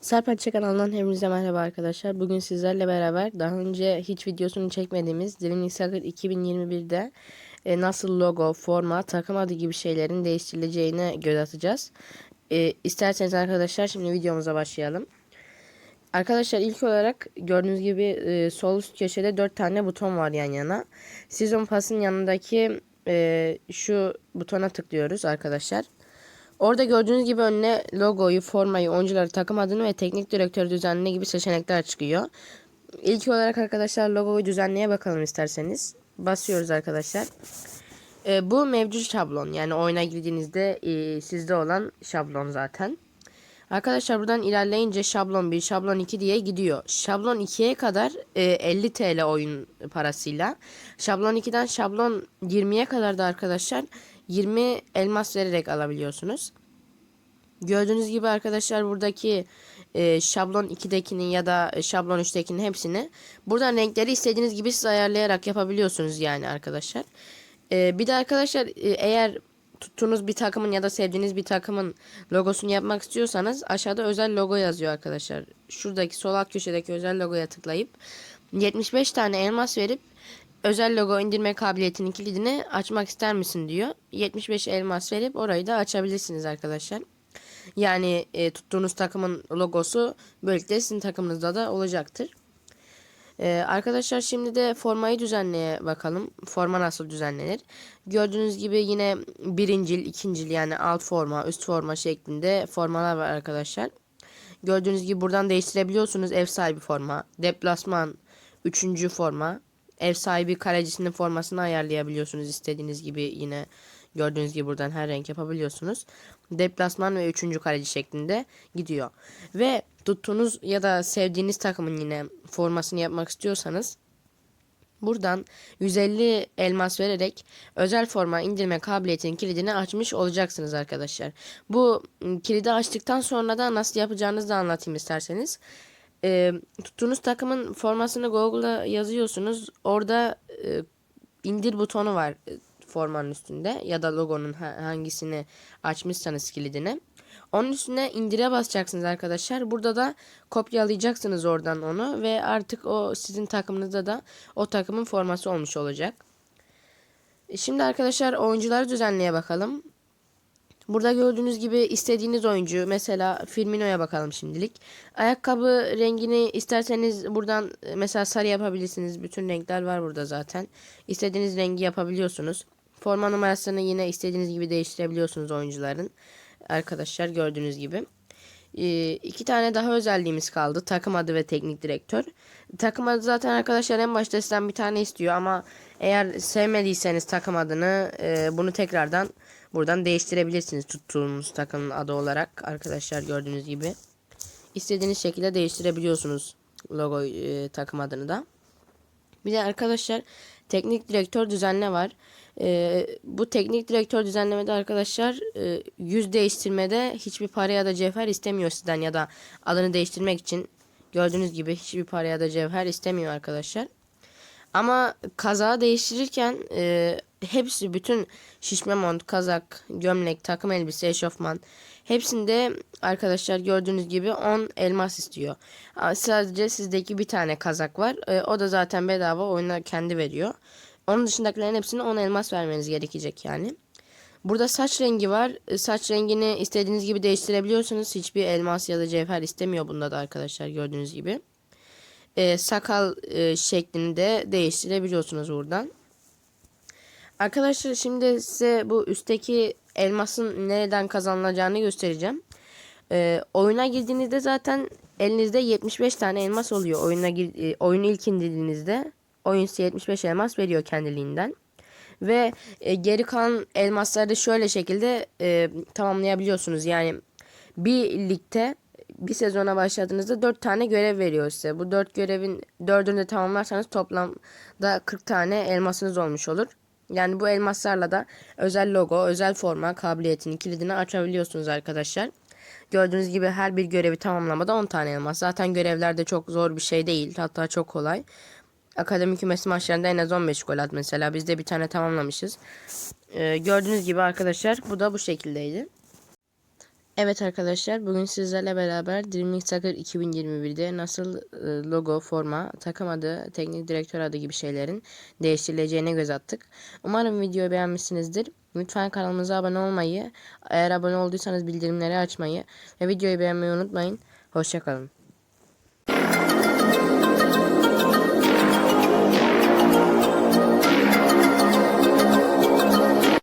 Serpençe kanalından hepinize merhaba arkadaşlar. Bugün sizlerle beraber daha önce hiç videosunu çekmediğimiz Dreaming Soccer 2021'de e, nasıl logo, forma, takım adı gibi şeylerin değiştirileceğine göz atacağız. E, isterseniz arkadaşlar şimdi videomuza başlayalım. Arkadaşlar ilk olarak gördüğünüz gibi e, sol üst köşede 4 tane buton var yan yana. Season Pass'ın yanındaki e, şu butona tıklıyoruz arkadaşlar. Orada gördüğünüz gibi önüne logoyu, formayı, oyuncuları, takım adını ve teknik direktör düzenle gibi seçenekler çıkıyor. İlk olarak arkadaşlar logoyu düzenleye bakalım isterseniz. Basıyoruz arkadaşlar. E, bu mevcut şablon. Yani oyuna girdiğinizde e, sizde olan şablon zaten. Arkadaşlar buradan ilerleyince şablon 1, şablon 2 diye gidiyor. Şablon 2'ye kadar e, 50 TL oyun parasıyla. Şablon 2'den şablon 20'ye kadar da arkadaşlar 20 elmas vererek alabiliyorsunuz. Gördüğünüz gibi arkadaşlar buradaki e, şablon 2'dekinin ya da şablon 3'tekinin hepsini buradan renkleri istediğiniz gibi siz ayarlayarak yapabiliyorsunuz yani arkadaşlar. E, bir de arkadaşlar e, eğer tuttuğunuz bir takımın ya da sevdiğiniz bir takımın logosunu yapmak istiyorsanız aşağıda özel logo yazıyor arkadaşlar. Şuradaki sol alt köşedeki özel logoya tıklayıp 75 tane elmas verip özel logo indirme kabiliyetinin kilidini açmak ister misin diyor. 75 elmas verip orayı da açabilirsiniz arkadaşlar. Yani e, tuttuğunuz takımın logosu böylelikle sizin takımınızda da olacaktır. Ee, arkadaşlar şimdi de formayı düzenleye bakalım. Forma nasıl düzenlenir? Gördüğünüz gibi yine birincil, ikincil yani alt forma, üst forma şeklinde formalar var arkadaşlar. Gördüğünüz gibi buradan değiştirebiliyorsunuz ev sahibi forma, deplasman, üçüncü forma, ev sahibi kalecisinin formasını ayarlayabiliyorsunuz istediğiniz gibi yine gördüğünüz gibi buradan her renk yapabiliyorsunuz. Deplasman ve üçüncü kaleci şeklinde gidiyor. Ve tuttuğunuz ya da sevdiğiniz takımın yine formasını yapmak istiyorsanız buradan 150 elmas vererek özel forma indirme kabiliyetinin kilidini açmış olacaksınız arkadaşlar. Bu kilidi açtıktan sonra da nasıl yapacağınızı da anlatayım isterseniz. E, tuttuğunuz takımın formasını Google'da yazıyorsunuz. Orada e, indir butonu var formanın üstünde ya da logonun hangisini açmışsanız kilidini. Onun üstüne indire basacaksınız arkadaşlar. Burada da kopyalayacaksınız oradan onu ve artık o sizin takımınızda da o takımın forması olmuş olacak. Şimdi arkadaşlar oyuncuları düzenleye bakalım. Burada gördüğünüz gibi istediğiniz oyuncu mesela Firmino'ya bakalım şimdilik. Ayakkabı rengini isterseniz buradan mesela sarı yapabilirsiniz. Bütün renkler var burada zaten. İstediğiniz rengi yapabiliyorsunuz. Forma numarasını yine istediğiniz gibi değiştirebiliyorsunuz oyuncuların. Arkadaşlar gördüğünüz gibi. Ee, iki tane daha özelliğimiz kaldı. Takım adı ve teknik direktör. Takım adı zaten arkadaşlar en başta sizden bir tane istiyor ama eğer sevmediyseniz takım adını e, bunu tekrardan buradan değiştirebilirsiniz tuttuğunuz takımın adı olarak arkadaşlar gördüğünüz gibi. İstediğiniz şekilde değiştirebiliyorsunuz logo e, takım adını da. Bir de arkadaşlar teknik direktör düzenle var. Ee, bu teknik direktör düzenlemede arkadaşlar e, yüz değiştirmede hiçbir para ya da cevher istemiyor sizden ya da adını değiştirmek için gördüğünüz gibi hiçbir para ya da cevher istemiyor arkadaşlar. Ama kazağı değiştirirken e, hepsi bütün şişme mont, kazak, gömlek, takım elbise, eşofman hepsinde arkadaşlar gördüğünüz gibi 10 elmas istiyor. Sadece sizdeki bir tane kazak var. E, o da zaten bedava oyuna kendi veriyor. Onun dışındakilerin hepsine 10 elmas vermeniz gerekecek yani. Burada saç rengi var. E, saç rengini istediğiniz gibi değiştirebiliyorsunuz. Hiçbir elmas ya da cevher istemiyor bunda da arkadaşlar gördüğünüz gibi. Ee, sakal e, şeklini de değiştirebiliyorsunuz buradan. Arkadaşlar şimdi size bu üstteki elmasın nereden kazanılacağını göstereceğim. Ee, oyuna girdiğinizde zaten elinizde 75 tane elmas oluyor. Oyuna e, oyunu ilk indirdiğinizde oyun size 75 elmas veriyor kendiliğinden. Ve e, geri kalan elmasları da şöyle şekilde e, tamamlayabiliyorsunuz. Yani bir ligde bir sezona başladığınızda 4 tane görev veriyor size. Bu 4 görevin 4'ünü de tamamlarsanız toplamda 40 tane elmasınız olmuş olur. Yani bu elmaslarla da özel logo, özel forma kabiliyetini, kilidini açabiliyorsunuz arkadaşlar. Gördüğünüz gibi her bir görevi tamamlamada 10 tane elmas. Zaten görevlerde çok zor bir şey değil. Hatta çok kolay. Akademi kümesi maçlarında en az 15 gol at mesela. Biz de bir tane tamamlamışız. Ee, gördüğünüz gibi arkadaşlar bu da bu şekildeydi. Evet arkadaşlar bugün sizlerle beraber Dreamlink Soccer 2021'de nasıl e, logo, forma, takım adı, teknik direktör adı gibi şeylerin değiştirileceğine göz attık. Umarım videoyu beğenmişsinizdir. Lütfen kanalımıza abone olmayı, eğer abone olduysanız bildirimleri açmayı ve videoyu beğenmeyi unutmayın. Hoşçakalın.